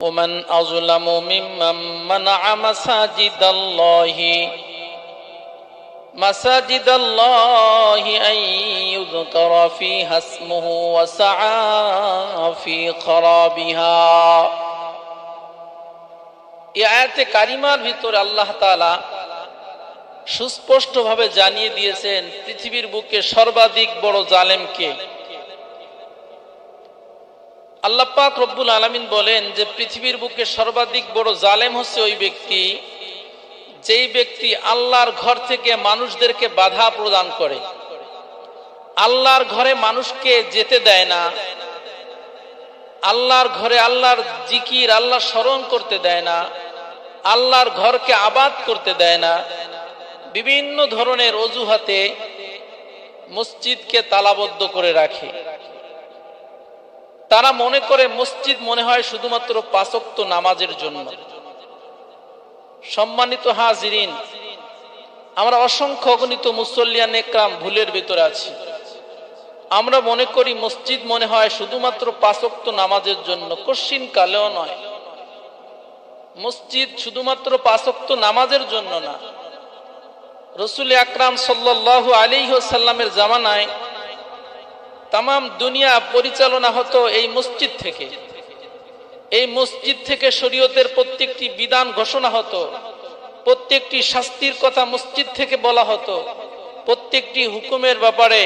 ومن أظلم ممن منع مساجد الله مساجد الله أن يذكر فيها اسمه وسعى في خرابها এই আয়াতে কারিমার ভিতরে আল্লাহ তাআলা সুস্পষ্টভাবে জানিয়ে দিয়েছেন পৃথিবীর বুকে সর্বাধিক বড় জালেমকে আল্লাহ পাক রব্বুল আলামিন বলেন যে পৃথিবীর বুকে সর্বাধিক বড় জালেম হচ্ছে ওই ব্যক্তি, যেই ব্যক্তি আল্লাহর ঘর থেকে মানুষদেরকে বাধা প্রদান করে। আল্লাহর ঘরে মানুষকে যেতে দেয় না, আল্লাহর ঘরে আল্লাহর জিকির আল্লাহ স্মরণ করতে দেয় না, আল্লাহর ঘরকে আবাদ করতে দেয় না। বিভিন্ন ধরনের অজুহাতে মসজিদকে তালাবদ্ধ করে রাখে। তারা মনে করে মসজিদ মনে হয় শুধুমাত্র পাঁচক্ত নামাজের জন্য। সম্মানিত হাজিরিন, আমরা অসংখ্য অগণিত মুসল্লিয়ান একরাম ভুলের ভিতরে আছি। আমরা মনে করি মসজিদ মনে হয় শুধুমাত্র পাঁচক্ত নামাজের জন্য কশিন কালেও নয়। মসজিদ শুধুমাত্র পাঁচক্ত নামাজের জন্য না। রসুল আকরাম সাল্লাহ আলী সাল্লামের জামানায় তাম দুনিয়া পরিচালনা হতো এই মসজিদ থেকে। এই মসজিদ থেকে শরীয়তের প্রত্যেকটি বিধান ঘোষণা হতো। প্রত্যেকটি শাস্তির কথা মসজিদ থেকে বলা হতো। প্রত্যেকটি হুকুমের ব্যাপারে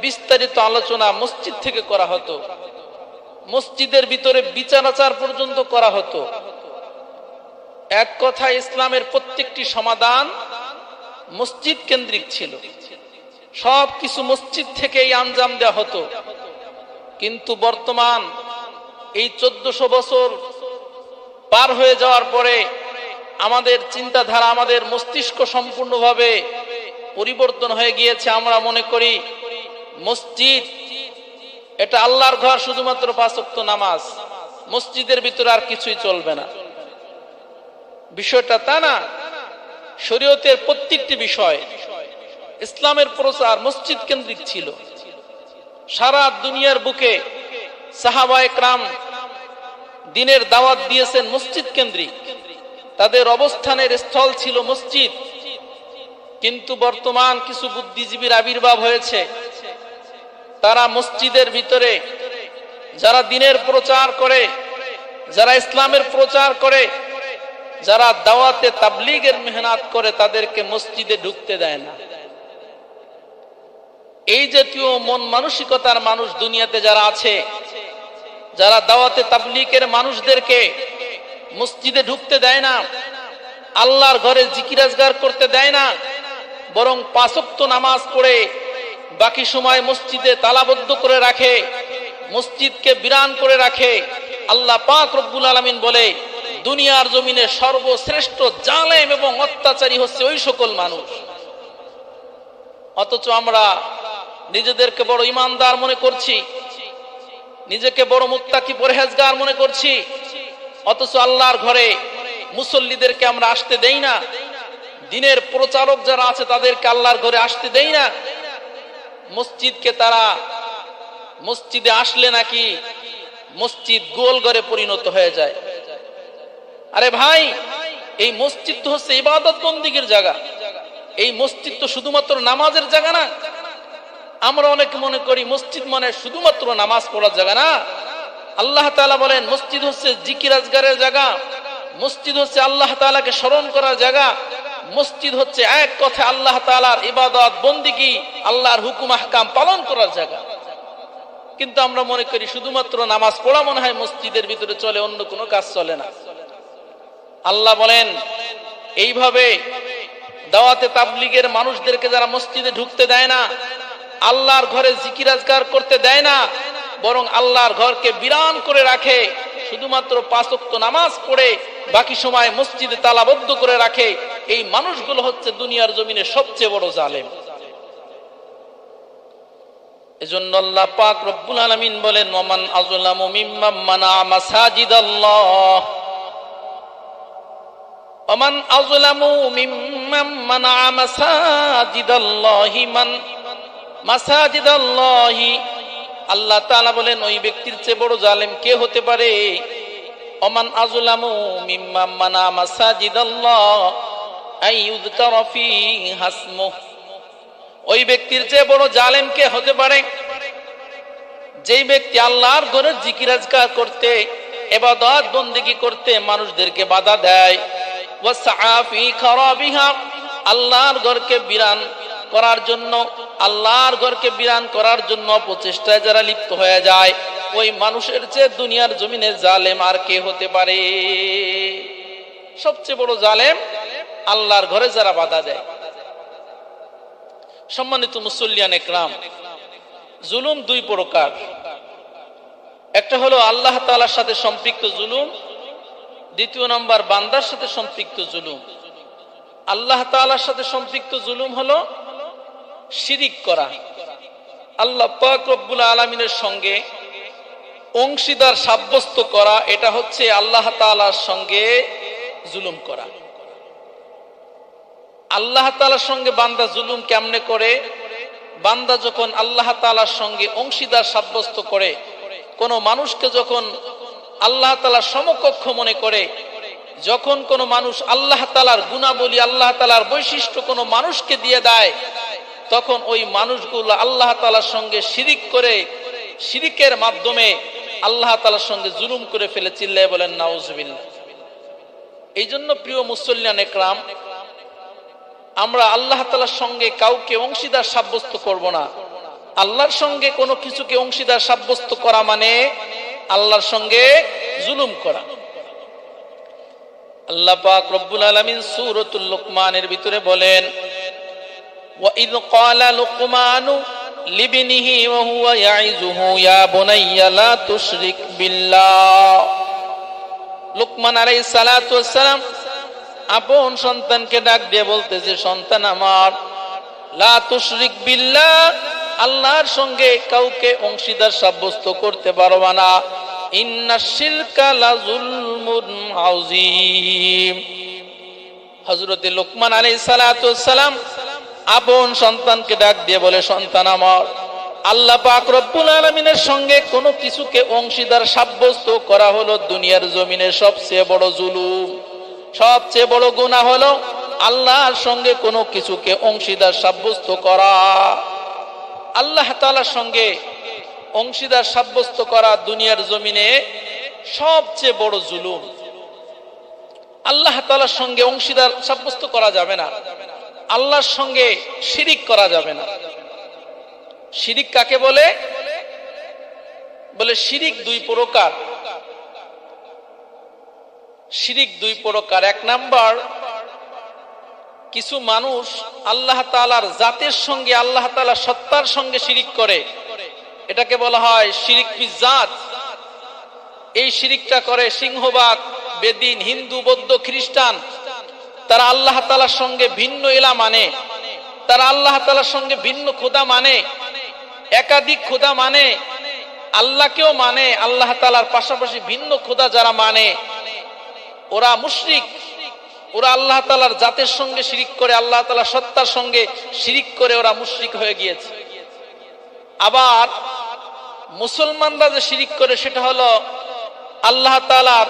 বিস্তারিত আলোচনা মসজিদ থেকে করা হতো। মসজিদের ভিতরে বিচার আচার পর্যন্ত করা হতো। এক কথা ইসলামের প্রত্যেকটি সমাধান মসজিদ কেন্দ্রিক ছিল। সব কিছু মসজিদ থেকেই আঞ্জাম দেওয়া হতো। কিন্তু বর্তমান এই চোদ্দশো বছর পার হয়ে যাওয়ার পরে আমাদের চিন্তাধারা, আমাদের মস্তিষ্ক সম্পূর্ণভাবে পরিবর্তন হয়ে গিয়েছে। আমরা মনে করি মসজিদ, এটা আল্লাহর ঘর, শুধুমাত্র পাঁচক্ত নামাজ। মসজিদের ভিতরে আর কিছুই চলবে না। বিষয়টা তা না, শরীয়তের প্রত্যেকটি বিষয় ইসলামের প্রচার মসজিদ কেন্দ্রিক ছিল। সারা দুনিয়ার বুকে সাহাবা একরাম দিনের দাওয়াত দিয়েছেন মসজিদ কেন্দ্রিক। তাদের অবস্থানের স্থল ছিল মসজিদ। কিন্তু বর্তমান কিছু বুদ্ধিজীবীর আবির্ভাব হয়েছে। তারা মসজিদের ভিতরে যারা দিনের প্রচার করে, যারা ইসলামের প্রচার করে, যারা দাওয়াতে তাবলিগের মেহনাত করে তাদেরকে মসজিদে ঢুকতে দেয় না। এই জাতীয় মন মানসিকতার মানুষ দুনিয়াতে যারা আছে, যারা দাওয়াতে তাবলিকের মানুষদেরকে মসজিদে ঢুকতে দেয় না, আল্লাহর ঘরে জিকিরাজগার করতে দেয় না, বরং পাঁচক্ত নামাজ পড়ে বাকি সময় মসজিদে তালাবদ্ধ করে রাখে, মসজিদকে বিরান করে রাখে, আল্লাহ পাক রব্বুল আলমিন বলে, দুনিয়ার জমিনে সর্বশ্রেষ্ঠ জালেম এবং অত্যাচারী হচ্ছে ওই সকল মানুষ। অথচ আমরা নিজেদেরকে বড় ইমানদার মনে করছি। নিজেকে বড় মুত্তাকি পরহেজগার মনে করছি। অথচ আল্লাহর ঘরে মুসল্লিদেরকে আমরা আসতে দেই না। দিনের প্রচারক যারা আছে তাদেরকে আল্লাহর ঘরে আসতে দেই না। মসজিদকে তারা মসজিদে আসলে নাকি মসজিদ গোল ঘরে পরিণত হয়ে যায়। আরে ভাই, এই মসজিদ তো হচ্ছে ইবাদত বন্দিগের জায়গা। এই মসজিদ তো শুধুমাত্র নামাজের জায়গা না আমরা অনেকে মনে করি মসজিদ মানে শুধুমাত্র নামাজ পড়ার জায়গা না। আল্লাহ তালা বলেন, মসজিদ হচ্ছে জিকির আজগারের জায়গা। মসজিদ হচ্ছে আল্লাহ তালাকে স্মরণ করার জায়গা। মসজিদ হচ্ছে এক কথা আল্লাহ তালার ইবাদত, বন্দিগি, আল্লাহর হুকুম, আহকাম পালন করার জায়গা। কিন্তু আমরা মনে করি শুধুমাত্র নামাজ পড়া মনে হয় মসজিদের ভিতরে চলে, অন্য কোনো কাজ চলে না। আল্লাহ বলেন, এইভাবে দাওয়াতে তাবলিগের মানুষদেরকে যারা মসজিদে ঢুকতে দেয় না আল্লাহর ঘরে জিকিরাজগার করতে দেয় না, বরং আল্লাহর ঘরকে বিরান করে রাখে, শুধুমাত্র পাঁচক্ত নামাজ পড়ে, বাকি সময় মসজিদে তালাবদ্ধ করে রাখে। এই মানুষগুলো হচ্ছে দুনিয়ার জমিনে সবচেয়ে বড় জালেম। এজন্য আল্লাহ পাক রব্বুল আলামিন বলেন, ওমান আযলামু মিম্মান মানা মাসাজিদাল্লাহ। ওমান আযলামু মিম্মান মানা মাসাজিদাল্লাহি মান আল্লাহ বলেন, ওই ব্যক্তির চেয়ে বড় জালেম কে হতে পারে? ওমান আজলামু মিম্মা ওই ব্যক্তির চেয়ে বড় জালেম কে হতে পারে? যেই ব্যক্তি আল্লাহর ঘরের জিকিরাজকার করতে, এবাদত বন্দেগী করতে মানুষদেরকে বাধা দেয়। আল্লাহর ঘরকে বিরান করার জন্য আল্লাহর ঘরকে বিরান করার জন্য প্রচেষ্টায় যারা লিপ্ত হয়ে যায়, ওই মানুষের চেয়ে দুনিয়ার জমিনে জালেম আর কে হতে পারে? সবচেয়ে বড় জালেম আল্লাহর ঘরে যারা বাধা দেয়। সম্মানিত মুসল্লিয়ান একরাম, জুলুম দুই প্রকার। একটা হলো আল্লাহ তালার সাথে সম্পৃক্ত জুলুম, দ্বিতীয় নম্বর বান্দার সাথে সম্পৃক্ত জুলুম। আল্লাহ তালার সাথে সম্পৃক্ত জুলুম হলো শিরিক করা। আল্লাহ পাক রব্বুল আলমিনের সঙ্গে অংশীদার সাব্যস্ত করা, এটা হচ্ছে আল্লাহ তালার সঙ্গে জুলুম করা। আল্লাহ তাআলার সঙ্গে বান্দা জুলুম কেমনে করে? বান্দা যখন আল্লাহ তাআলার সঙ্গে অংশীদার সাব্যস্ত করে, কোন মানুষকে যখন আল্লাহ তাআলার সমকক্ষ মনে করে, যখন কোন মানুষ আল্লাহ তালার গুণাবলী, আল্লাহ তালার বৈশিষ্ট্য কোনো মানুষকে দিয়ে দেয় তখন ওই মানুষগুলো আল্লাহ তালার সঙ্গে শিরিক করে, শিরিকের মাধ্যমে আল্লাহ তালার সঙ্গে জুলুম করে ফেলে চিল্লায় বলেন নাউজবিল্লা এই জন্য প্রিয় মুসল্লিয়ান একরাম, আমরা আল্লাহ তালার সঙ্গে কাউকে অংশীদার সাব্যস্ত করব না। আল্লাহর সঙ্গে কোনো কিছুকে অংশীদার সাব্যস্ত করা মানে আল্লাহর সঙ্গে জুলুম করা। আল্লাহ পাক রব্বুল আলামিন সূরাতুল লুকমানের ভিতরে বলেন ক্বালা লুকমানু লিবনিহি ওয়া হুয়া ইয়াইযুহু ইয়া বুনাইয়া লা তুশরিক বিল্লাহ লুকমান ওয়াস সালাম আপন সন্তানকে ডাক দিয়ে বলতেছে, সন্তান আমার, লা তুশরিক বিল্লাহ, আল্লাহর সঙ্গে কাউকে অংশীদার সাব্যস্ত করতে পারবা না। ইন্না শিরকা লাযুলমুন আযীম। হযরতে লোকমান আলাইহিস সালাম আপন সন্তানকে ডাক দিয়ে বলে, সন্তান আমার, আল্লাহ পাক রব্বুল আলামিনের সঙ্গে কোনো কিছুকে অংশীদার সাব্যস্ত করা হলো দুনিয়ার জমিনে সবচেয়ে বড় জুলুম। সবচেয়ে বড় গুনাহ হলো আল্লাহর সঙ্গে কোনো কিছুকে অংশীদার সাব্যস্ত করা। আল্লাহ তালার সঙ্গে অংশীদার সাব্যস্ত করা দুনিয়ার জমিনে সবচেয়ে বড় জুলুম। আল্লাহ তালার সঙ্গে অংশীদার সাব্যস্ত করা যাবে না। আল্লাহর সঙ্গে শিরিক করা যাবে না। শিরিক কাকে বলে? বলে শিরিক দুই প্রকার। শিরিক দুই প্রকার। এক নাম্বার, কিছু মানুষ আল্লাহ তালার জাতের সঙ্গে, আল্লাহ তালা সত্তার সঙ্গে শিরিক করে। এটাকে বলা হয় শিরিক জাত। এই শিরিকটা করে সিংহবাগ, বেদিন, হিন্দু, বৌদ্ধ, খ্রিস্টান তারা আল্লাহ তালার সঙ্গে ভিন্ন এলা মানে। তারা আল্লাহ তালার সঙ্গে ভিন্ন খোদা মানে। একাধিক খোদা মানে। আল্লাহকেও মানে আল্লাহ তালার পাশাপাশি ভিন্ন খোদা যারা মানে। ওরা মুশরিক। ওরা আল্লাহ তালার জাতের সঙ্গে শিরিক করে, আল্লাহ তালা সত্তার সঙ্গে শিরিক করে ওরা মুশরিক হয়ে গিয়েছে। আবার মুসলমানরা যে শিরিক করে, সেটা হলো আল্লাহ তালার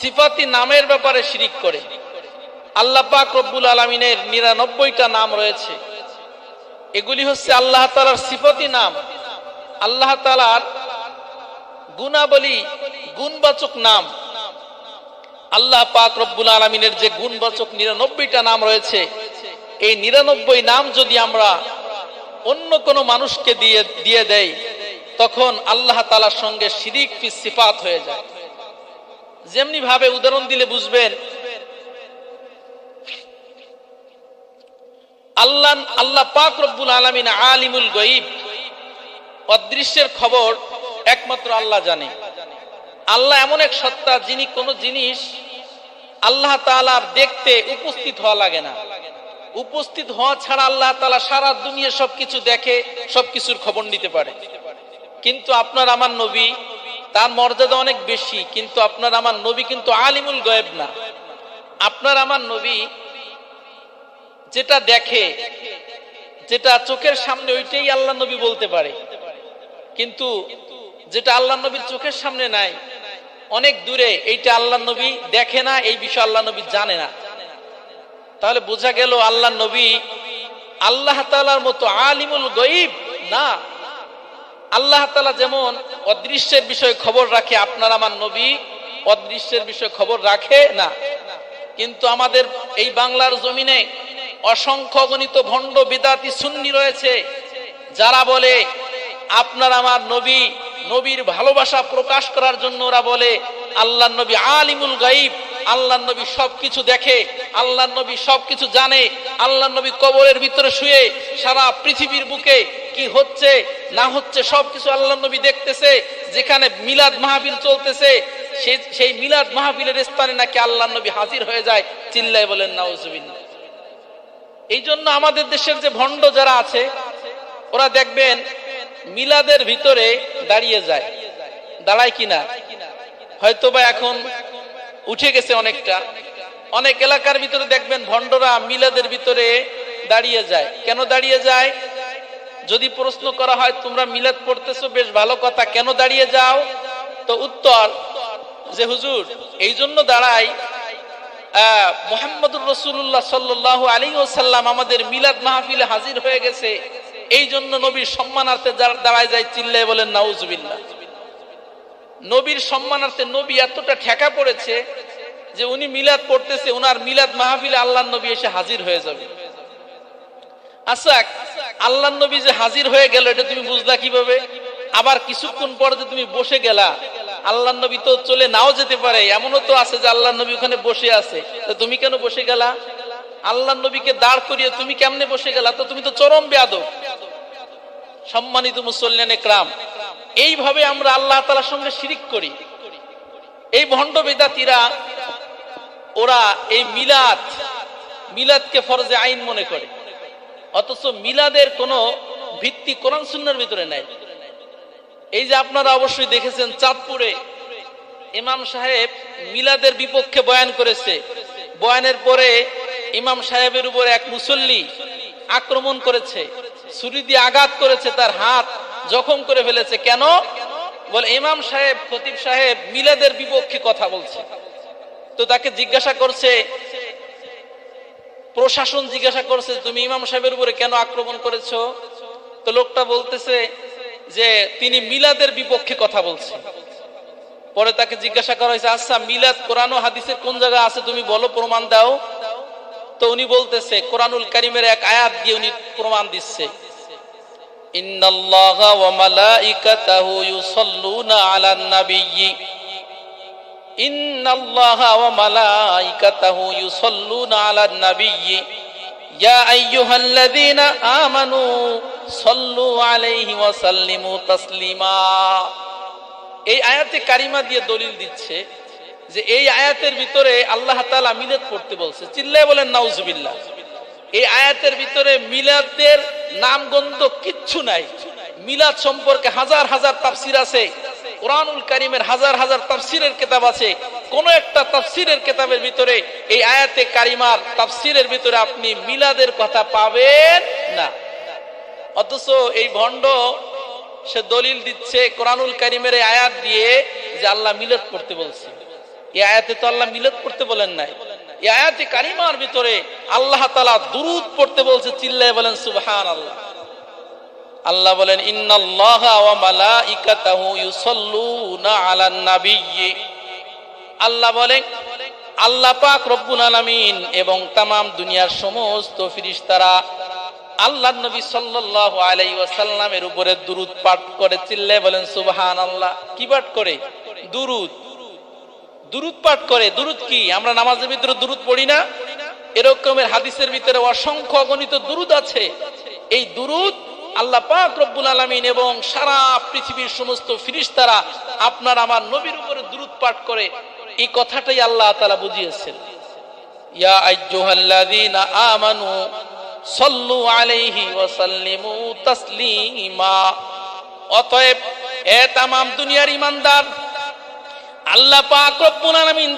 সিফাতি নামের ব্যাপারে শিরিক করে। আল্লাহ পাক রব্বুল আলমিনের নিরানব্বইটা নাম রয়েছে। এগুলি হচ্ছে আল্লাহ তালার সিফতি নাম, আল্লাহ তালার গুণাবলী, গুণবাচক নাম। আল্লাহ পাক রব্বুল আলমিনের যে গুণবাচক নিরানব্বইটা নাম রয়েছে, এই নিরানব্বই নাম যদি আমরা অন্য কোনো মানুষকে দিয়ে দিয়ে দেয় তখন আল্লাহ তালার সঙ্গে শিরিক ফি সিফাত হয়ে যায়। যেমনি ভাবে উদাহরণ দিলে বুঝবেন আল্লাহ আল্লাহ পাক রব্বুল আলমিন আলিমুল গঈব অদৃশ্যের খবর একমাত্র আল্লাহ জানে। আল্লাহ এমন এক সত্তা যিনি কোনো জিনিস আল্লাহ তালার দেখতে উপস্থিত হওয়া লাগে না। উপস্থিত হওয়া ছাড়া আল্লাহ তালা সারা দুনিয়া সবকিছু দেখে, সবকিছুর খবর নিতে পারে। কিন্তু আপনার আমার নবী তার মর্যাদা অনেক বেশি, কিন্তু আপনার আমার নবী কিন্তু আলিমুল গয়েব না। আপনার আমার নবী যেটা দেখে, যেটা চোখের সামনে, ওইটাই আল্লাহ নবী বলতে পারে। কিন্তু যেটা আল্লাহ নবীর চোখের সামনে নাই, অনেক দূরে এইটা আল্লাহ নবী দেখে না, এই বিষয় আল্লাহ নবী জানে না। তাহলে বোঝা গেল আল্লাহ নবী আল্লাহ তালার মতো আলিমুল গইব না। আল্লাহ তালা যেমন অদৃশ্যের বিষয়ে খবর রাখে, আপনার আমার নবী অদৃশ্যের বিষয়ে খবর রাখে না। কিন্তু আমাদের এই বাংলার জমিনে অসংখ্য গণিত ভণ্ড বিদাতি সুন্নি রয়েছে, যারা বলে, আপনার আমার নবী, নবীর ভালোবাসা প্রকাশ করার জন্য ওরা বলে আল্লাহ নবী আলিমুল গাইব আল্লাহ নবী সবকিছু দেখে আল্লাহ নবী সবকিছু জানে আল্লাহ নবী কবরের ভিতরে শুয়ে সারা পৃথিবীর বুকে কি হচ্ছে, না হচ্ছে, সবকিছু আল্লাহ নবী দেখতেছে, যেখানে মিলাদ মাহফিল চলতেছে সেই মিলাদ মাহফিলের স্থানে নাকি আল্লাহ নবী হাজির হয়ে যায় চিল্লাই বলেন, নাউজুবিল্লাহ। এই জন্য আমাদের দেশের যে ভণ্ড যারা আছে, ওরা দেখবেন মিলাদের ভিতরে দাঁড়িয়ে যায়। দাঁড়ায় কিনা? হয়তো বা এখন উঠে গেছে অনেকটা। অনেক এলাকার ভিতরে দেখবেন ভণ্ডরা মিলাদের ভিতরে দাঁড়িয়ে যায়। কেন দাঁড়িয়ে যায়? যদি প্রশ্ন করা হয়, তোমরা মিলাদ পড়তেছো, বেশ ভালো কথা, কেন দাঁড়িয়ে যাও? তো উত্তর যে, হুজুর এই জন্য দাঁড়াই মোহাম্মদুর রসুল্লাহ সাল্লাহ আলী ওসাল্লাম আমাদের মিলাদ মাহফিলে হাজির হয়ে গেছে। এই জন্য নবীর সম্মানার্থে দাঁড়ায় যায় চিল্লায় বলেন, নাউজুবিল্লাহ। নবীর সম্মানার্থে নবী এতটা ঠেকা পড়েছে যে উনি মিলাদ পড়তেছে, উনার মিলাদ মাহফিলে আল্লাহ নবী এসে হাজির হয়ে যাবে। আচ্ছা আল্লাহ নবী যে হাজির হয়ে গেল, এটা তুমি বুঝলা কীভাবে? আবার কিছুক্ষণ পরে যে তুমি বসে গেলা আল্লাহ নবী তো চলে নাও যেতে পারে, এমনও তো আছে যে আল্লাহ নবী ওখানে বসে আছে। তুমি কেন বসে গেলা? আল্লাহ নবীকে দাঁড় করিয়ে তুমি কেমনে বসে গেলা? তো তুমি তো চরম বেয়াদব। সম্মানিত মুসল্লিয়ান একরাম, এইভাবে আমরা আল্লাহ তালার সঙ্গে শিরিক করি। এই ভণ্ড বেদাতিরা, ওরা এই মিলাদ, মিলাদকে ফরজে আইন মনে করে। অথচ মিলাদের কোনো ভিত্তি কোরআন শূন্যের ভিতরে নাই। এই যে আপনারা অবশ্যই দেখেছেন চাঁদপুরে ইমাম সাহেব মিলাদের বিপক্ষে বয়ান করেছে। বয়ানের পরে ইমাম সাহেবের উপরে এক মুসল্লি আক্রমণ করেছে, ছুরি দিয়ে আঘাত করেছে তার হাত জখম করে ফেলেছে। কেন? বলে ইমাম সাহেব, খতিব সাহেব মিলাদের বিপক্ষে কথা বলছে। তো তাকে জিজ্ঞাসা করছে, প্রশাসন জিজ্ঞাসা করছে, তুমি ইমাম সাহেবের উপরে কেন আক্রমণ করেছ? তো লোকটা বলতেছে যে তিনি মিলাদের বিপক্ষে কথা বলছেন পরে তাকে জিজ্ঞাসা করা হয়েছে আচ্ছা মিলাদ কোরআন ও হাদিসের কোন জায়গা আছে? তুমি বলো, প্রমাণ দাও। তো উনি বলতেছে, কোরআনুল কারিমের এক আয়াত দিয়ে উনি প্রমাণ দিচ্ছে। ইন্নাল্লাহা ওয়া মালাইকাতাহু ইউসাল্লুনা আলান নাবিয়্যি আমানু এই আয়াতে কারিমা দিয়ে দলিল দিচ্ছে যে এই আয়াতের ভিতরে আল্লাহ পড়তে বলছে। চিল্লায় বলেন এই আয়াতের ভিতরে মিলাদের নামগন্ধ কিচ্ছু নাই। মিলাদ সম্পর্কে হাজার হাজার তাফসির আছে। কোরআনুল কারিমের হাজার হাজার তাফসিরের কিতাব আছে। কোন একটা তাফসিরের কিতাবের ভিতরে এই আয়াতে কারিমার তাফসিরের ভিতরে আপনি মিলাদের কথা পাবেন না। অথচ এই ভণ্ড, সে দলিল দিচ্ছে কোরআনুল কারিমের এই আয়াত দিয়ে যে আল্লাহ মিলাদ করতে বলছে। এই আয়াতে তো আল্লাহ মিলাদ করতে বলেন নাই। এই আয়াতে কারিমার ভিতরে আল্লাহ তালা দুরুদ পড়তে বলছে, চিল্লায় বলেন সুবহান আল্লাহ আল্লাহ বলেন আল্লাহ বলেন, আল্লাহ পাক রব্বুল আলামিন এবং তামাম দুনিয়ার সমস্ত ফিরিস্তারা আল্লাহ নবী সাল্লাল্লাহু আলাইহি ওয়াসাল্লামের উপরে দুরুদ পাঠ করে চিল্লে বলেন, সুবহানাল্লাহ। কি পাঠ করে? দুরুদ। দুরুদ পাঠ করে? দুরুদ কি? আমরা নামাজের ভিতরে দুরুদ পড়ি না? এরকমের হাদিসের ভিতরে অসংখ্য গণিত দুরুদ আছে। এই দুরুদ আল্লাহ পাক রব্বুল আলামিন এবং সারা পৃথিবীর সমস্ত ফিরিস্তারা আপনার আমার নবীর উপরে দুরুদ পাঠ করে এই কথাটাই আল্লাহ তালা বুঝিয়েছেন। ইয়া আমানু অতএব এ তামাম দুনিয়ার ইমানদার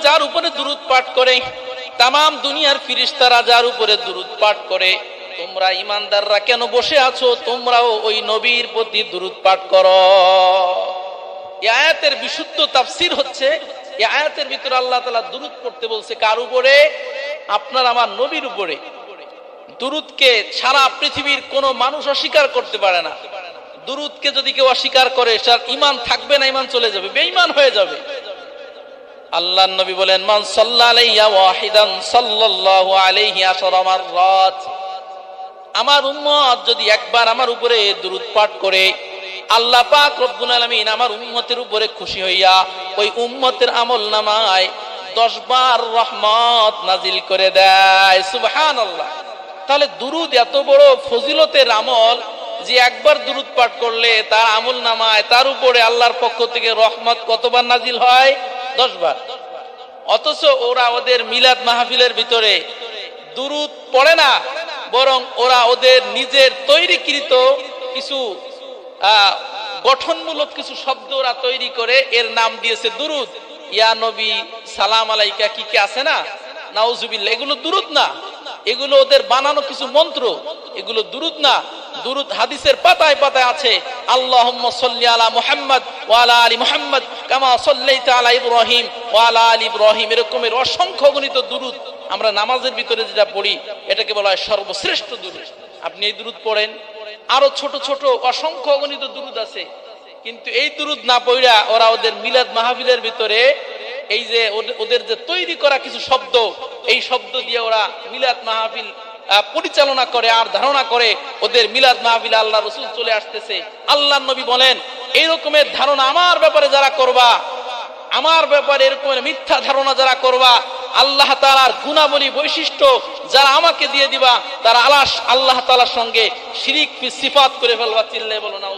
যার উপরে দুরুদ পাঠ করে, তামাম দুনিয়ার ফিরিস্তারা যার উপরে দুরুদ পাঠ করে তোমরা ইমানদাররা কেন বসে আছো? তোমরাও ওই নবীর প্রতি দুরুদ পাঠ করো। আয়াতের বিশুদ্ধ তাফসির হচ্ছে এই আয়াতের ভিতরে আল্লাহ তালা দুরুদ পড়তে বলছে কার উপরে? আপনার আমার নবীর উপরে। দুরুদকে সারা পৃথিবীর কোনো মানুষ অস্বীকার করতে পারে না। দুরুদকে যদি কেউ অস্বীকার করে তার ইমান থাকবে না ইমান চলে যাবে, বেঈমান হয়ে যাবে। আল্লাহ নবী বলেন, মান সাল্লাল্লাহু ওয়াহিদান সাল্লাল্লাহু আলাইহি আশরা মাররাত আমার উম্মত যদি একবার আমার উপরে দুরুদ পাঠ করে, আল্লাহ পাক রব্বুল আলামিন আমার উম্মতের উপরে খুশি হইয়া ওই উম্মতের আমল নামায় দশ বার রহমত নাজিল করে দেয়। সুবহানাল্লাহ। তাহলে দুরুদ এত বড় ফজিলতের আমল যে একবার দুরুদ পাঠ করলে তার আমল নামায়, তার উপরে আল্লাহর পক্ষ থেকে রহমত কতবার নাজিল হয়? দশ বার। অথচ ওরা ওদের মিলাদ মাহফিলের ভিতরে দুরুদ পড়ে না। বরং ওরা ওদের নিজের তৈরিকৃত কিছু গঠনমূলক কিছু শব্দ ওরা তৈরি করে। এর নাম দিয়েছে দুরুদ। ইয়া নবী, সালাম আলাইকা, কি কি আছে না? নাউজুবিল্লাহ, এগুলো দুরুদ না। এগুলো ওদের বানানো কিছু মন্ত্র। এগুলো দুরুদ না। দুরুদ হাদিসের পাতায় পাতায় আছে সাল্লি আলা মুহাম্মদ ওয়ালা আলী মুহাম্মদ কামা সাল্লাইতা আলা ইব্রাহিম ওয়া আলা আলি ইব্রাহিম। এরকমের অসংখ্য গণিত দুরুদ। আমরা নামাজের ভিতরে যেটা পড়ি, এটাকে বলা হয় সর্বশ্রেষ্ঠ দুরুদ। আপনি এই দুরুদ পড়েন। আরও ছোট ছোট অসংখ্য গণিত দুরুদ আছে। কিন্তু এই দুরুদ না পড়া ওরা ওদের মিলাদ মাহফিলের ভিতরে এই যে ওদের- ওদের যে তৈরি করা কিছু শব্দ, এই শব্দ দিয়ে ওরা মিলাদ মাহফিল পরিচালনা করে আর ধারণা করে ওদের মিলাদ মাহফিল আল্লাহ রসুল চলে আসতেছে। আল্লাহ নবী বলেন এই রকমের ধারণা আমার ব্যাপারে যারা করবা আমার ব্যাপারে এরকম মিথ্যা ধারণা যারা করবা, আল্লাহ তালার গুণাবলী বৈশিষ্ট্য যারা আমাকে দিয়ে দিবা, তারা আলাস আল্লাহ তালার সঙ্গে শিরিক সিফাত করে ফেলবা। চিল্লে বলো না